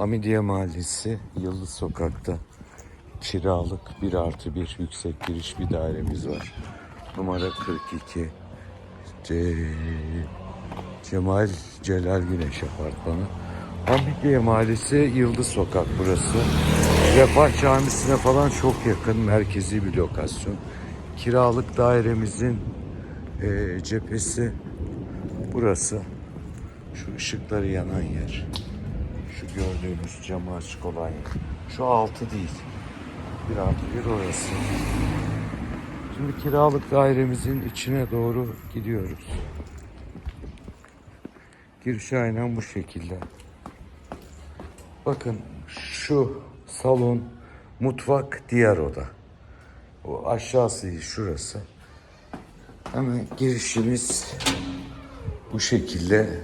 Hamidiye Mahallesi Yıldız Sokak'ta kiralık 1 artı 1 yüksek giriş bir dairemiz var. Numara 42 Ce... Cemal Celal Güneş Apartmanı. Hamidiye Mahallesi Yıldız Sokak burası. Refah Camisi'ne falan çok yakın merkezi bir lokasyon. Kiralık dairemizin eee, cephesi burası. Şu ışıkları yanan yer. Şu gördüğünüz camı açık olan yer. Şu altı değil. Bir artı bir orası. Şimdi kiralık dairemizin içine doğru gidiyoruz. Giriş aynen bu şekilde. Bakın şu salon, mutfak, diğer oda. O aşağısı şurası. Hemen girişimiz bu şekilde.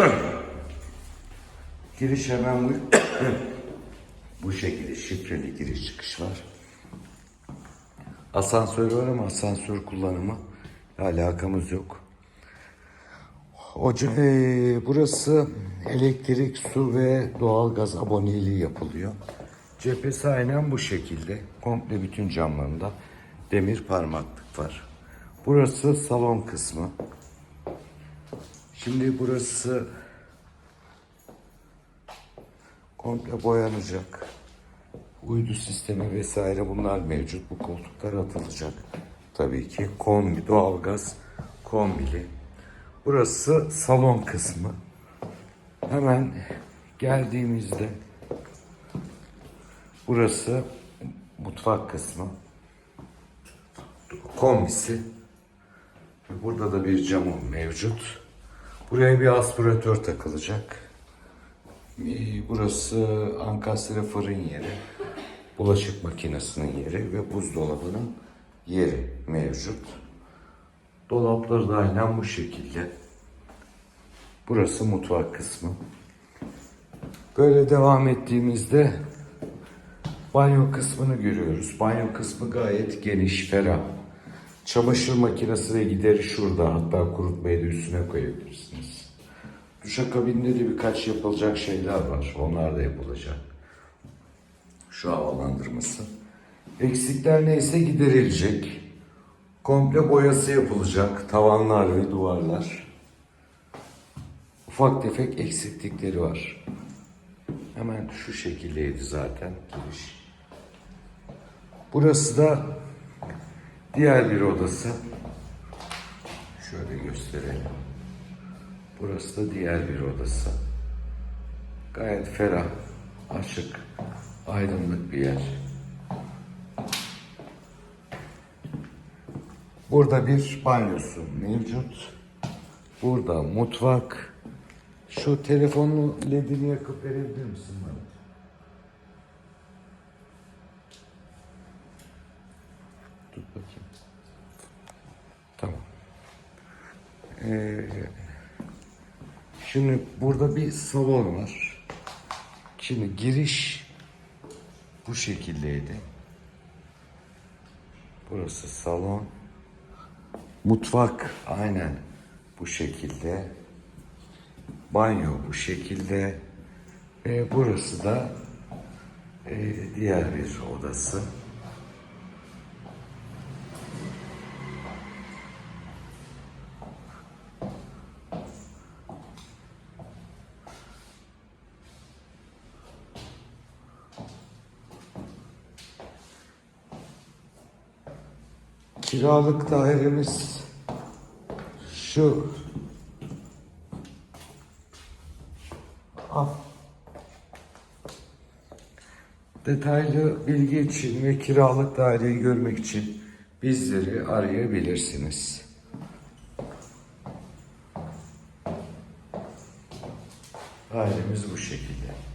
Giriş hemen bu, bu şekilde şifreli giriş çıkış var. Asansör var ama asansör kullanımı alakamız yok. Oca, eee, burası elektrik, su ve doğalgaz aboneliği yapılıyor. Cephesi aynen bu şekilde. Komple bütün camlarında demir parmaklık var. Burası salon kısmı. Şimdi burası komple boyanacak. Uydu sistemi vesaire bunlar mevcut. Bu koltuklar atılacak. Tabii ki kombi, doğalgaz kombili. Burası salon kısmı. Hemen geldiğimizde burası mutfak kısmı. Kombisi. Burada da bir camı mevcut. Buraya bir aspiratör takılacak. Ee, Burası ankastre fırın yeri, bulaşık makinesinin yeri ve buzdolabının yeri mevcut. Dolapları da aynen bu şekilde. Burası mutfak kısmı. Böyle devam ettiğimizde banyo kısmını görüyoruz. Banyo kısmı gayet geniş, ferah. Çamaşır makinesi ve gideri şurada. Hatta kurutmayı da üstüne koyabilirsiniz. Duşakabinde de birkaç yapılacak şeyler var. Onlar da yapılacak. Şu havalandırması. Eksikler neyse giderilecek. Komple boyası yapılacak. Tavanlar ve duvarlar. Ufak tefek eksiklikleri var. Hemen şu şekildeydi zaten giriş. Burası da diğer bir odası. Şöyle gösterelim. Burası da diğer bir odası. Gayet ferah, açık, aydınlık bir yer. Burada bir banyosu mevcut. Burada mutfak. Şu telefonun ledini yakıp verebilir misin bana? Ee, Şimdi burada bir salon var. Şimdi giriş bu şekildeydi. Burası salon. Mutfak aynen bu şekilde. Banyo bu şekilde. Ve burası da e, diğer bir odası. Kiralık dairemiz şu. Detaylı bilgi için ve kiralık daireyi görmek için bizleri arayabilirsiniz. Dairemiz bu şekilde.